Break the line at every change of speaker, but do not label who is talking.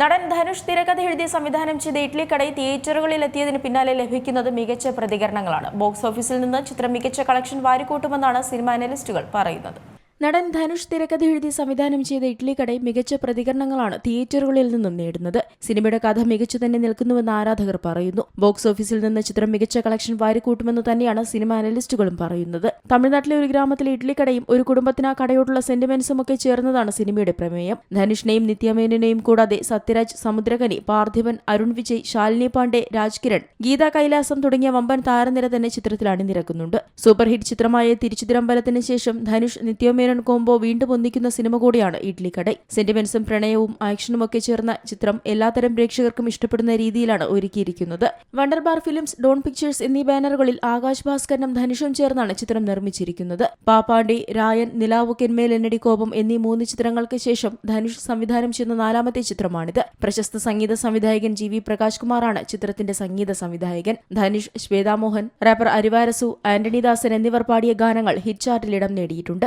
നടൻ ധനുഷ് തിരക്കഥ എഴുതി സംവിധാനം ചെയ്ത ഇഡ്ലി കടയിൽ തിയേറ്ററുകളിൽ എത്തിയതിന് പിന്നാലെ ലഭിക്കുന്നത് മികച്ച പ്രതികരണങ്ങളാണ്. ബോക്സ് ഓഫീസിൽ നിന്ന് ചിത്രം മികച്ച കളക്ഷൻ വാരിക്കൂട്ടുമെന്നാണ് സിനിമ അനലിസ്റ്റുകൾ പറയുന്നത്. നടൻ ധനുഷ് തിരക്കഥ എഴുതി സംവിധാനം ചെയ്ത ഇഡ്ലി കടയിൽ മികച്ച പ്രതികരണങ്ങളാണ് തിയേറ്ററുകളിൽ നിന്നും നേടുന്നത്. സിനിമയുടെ കഥ മികച്ചു തന്നെ നിൽക്കുന്നുവെന്ന് ആരാധകർ പറയുന്നു. ബോക്സ് ഓഫീസിൽ നിന്ന് ചിത്രം മികച്ച കളക്ഷൻ വാരിക്കൂട്ടുമെന്ന് തന്നെയാണ് സിനിമ അനലിസ്റ്റുകളും പറയുന്നത്. തമിഴ്നാട്ടിലെ ഒരു ഗ്രാമത്തിലെ ഇഡ്ലി കടയും ഒരു കുടുംബത്തിന് ആ കടയോടുള്ള സെന്റിമെന്റ്സും ഒക്കെ ചേർന്നതാണ് സിനിമയുടെ പ്രമേയം. ധനുഷിനെയും നിത്യമേനനെയും കൂടാതെ സത്യരാജ് സമുദ്രകനി പാർത്ഥിവൻ അരുൺ വിജയ് ശാലിനി പാണ്ഡെ രാജ്കിരൺ ഗീത കൈലാസം തുടങ്ങിയ വമ്പൻ താരനിര തന്നെ ചിത്രത്തിൽ അണിനിരക്കുന്നുണ്ട്. സൂപ്പർ ഹിറ്റ് ചിത്രമായ തിരുച്ചിതിരമ്പലത്തിന് ശേഷം ധനുഷ് നിത്യമേനൻ കോംബോ വീണ്ടും ഒന്നിക്കുന്ന സിനിമ കൂടിയാണ് ഇഡ്ലി കടൈ സെന്റിമെന്റ്സും പ്രണയവും ആക്ഷനും ഒക്കെ ചേർന്ന ചിത്രം എല്ലാത്തരം പ്രേക്ഷകർക്കും ഇഷ്ടപ്പെടുന്ന രീതിയിലാണ് ഒരുക്കിയിരിക്കുന്നത് വണ്ടർബാർ ഫിലിംസ് ഡോൺ പിക്ചേഴ്സ് എന്നീ ബാനറുകളിൽ ആകാശ് ഭാസ്കരനും ധനുഷും ചേർന്നാണ് ചിത്രം നിർമ്മിച്ചിരിക്കുന്നത് പാപ്പാണ്ടി രായൻ നിലാവു കെന്മേൽ എന്നടി കോപം എന്നീ മൂന്ന് ചിത്രങ്ങൾക്ക് ശേഷം ധനുഷ് സംവിധാനം ചെയ്യുന്ന നാലാമത്തെ ചിത്രമാണിത് പ്രശസ്ത സംഗീത സംവിധായകൻ ജി വി പ്രകാശ് കുമാറാണ് ചിത്രത്തിന്റെ സംഗീത സംവിധായകൻ ധനുഷ് ശ്വേതാമോഹൻ റാപ്പർ അരിവാരസു ആന്റണി ദാസൻ എന്നിവർ പാടിയ ഗാനങ്ങൾ ഹിറ്റ് ചാർട്ടിൽ ഇടം നേടിയിട്ടുണ്ട്